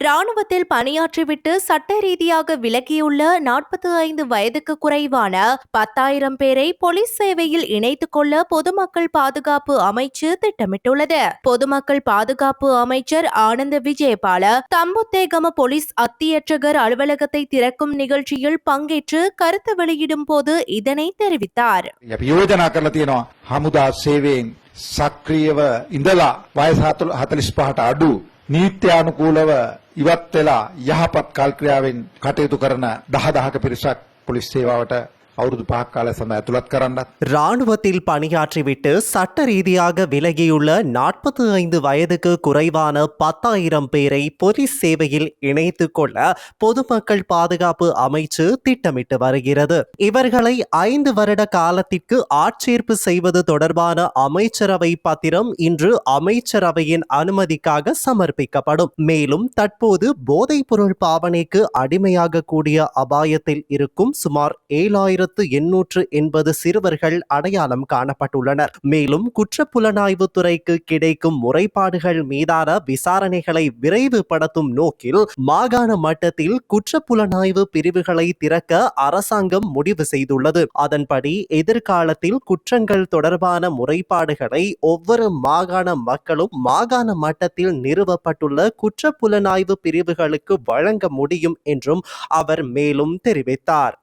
ராணுவத்தில் பணியாற்றிவிட்டு சட்ட ரீதியாக விலகியுள்ள நாற்பத்தி ஐந்து வயதுக்கு குறைவான பத்தாயிரம் பேரை போலீஸ் சேவையில் இணைத்துக் கொள்ள பொதுமக்கள் பாதுகாப்பு அமைச்சு திட்டமிட்டுள்ளது பொதுமக்கள் பாதுகாப்பு அமைச்சர் ஆனந்த விஜயபால தம்புத்தேகம போலீஸ் அத்தியட்சகர் அலுவலகத்தை திறக்கும் நிகழ்ச்சியில் பங்கேற்று கருத்து வெளியிடும் போது இதனை தெரிவித்தார் අපි යෝජනා කරලා තියෙනවා හමුදා සේවයෙන් සක්‍රියව ඉඳලා වයස 45ට අඩු නීත්‍යානුකූලව ඉවත් වෙලා යහපත් කල්ක්‍රියාවෙන් කටයුතු කරන දහ දහක පිරිසක් පොලිස් සේවාවට අවුරුදු පහක් කාලය සඳහා ඇතුළත් කරන්නත් ராணுவத்தில் பணியாற்றிவிட்டு சட்ட ரீதியாக விலகியுள்ள நாற்பத்தி ஐந்து வயதுக்கு குறைவான பத்தாயிரம் பேரை போலீஸ் சேவையில் இணைத்துக் கொள்ள பொதுமக்கள் பாதுகாப்பு அமைச்சு திட்டமிட்டு வருகிறது இவர்களை ஐந்து வருட காலத்திற்கு ஆட்சேர்ப்பு செய்வது தொடர்பான அமைச்சரவை பத்திரம் இன்று அமைச்சரவையின் அனுமதிக்காக சமர்ப்பிக்கப்படும் மேலும் தற்போது போதைப் பொருள் பாவனைக்கு அடிமையாக கூடிய அபாயத்தில் இருக்கும் சுமார் ஆயிரத்து எண்ணூற்று எண்பது சிறுவர்கள் அடையாளம் காணப்பட்டுள்ளனர். மேலும் குற்றப்புலனாய்வு துறைக்கு கிடைக்கும் முறைப்பாடுகள் மீதான விசாரணைகளை விரைவுபடுத்தும் நோக்கில் மாகாண மட்டத்தில் குற்றப்புலனாய்வு பிரிவுகளை திறக்க அரசாங்கம் முடிவு செய்துள்ளது. அதன்படி எதிர்காலத்தில் குற்றங்கள் தொடர்பான முறைப்பாடுகளை ஒவ்வொரு மாகாண மக்களும் மாகாண மட்டத்தில் நிறுவப்பட்டுள்ள குற்றப்புலனாய்வு பிரிவுகளுக்கு வழங்க முடியும் என்றும் அவர் மேலும் தெரிவித்தார்.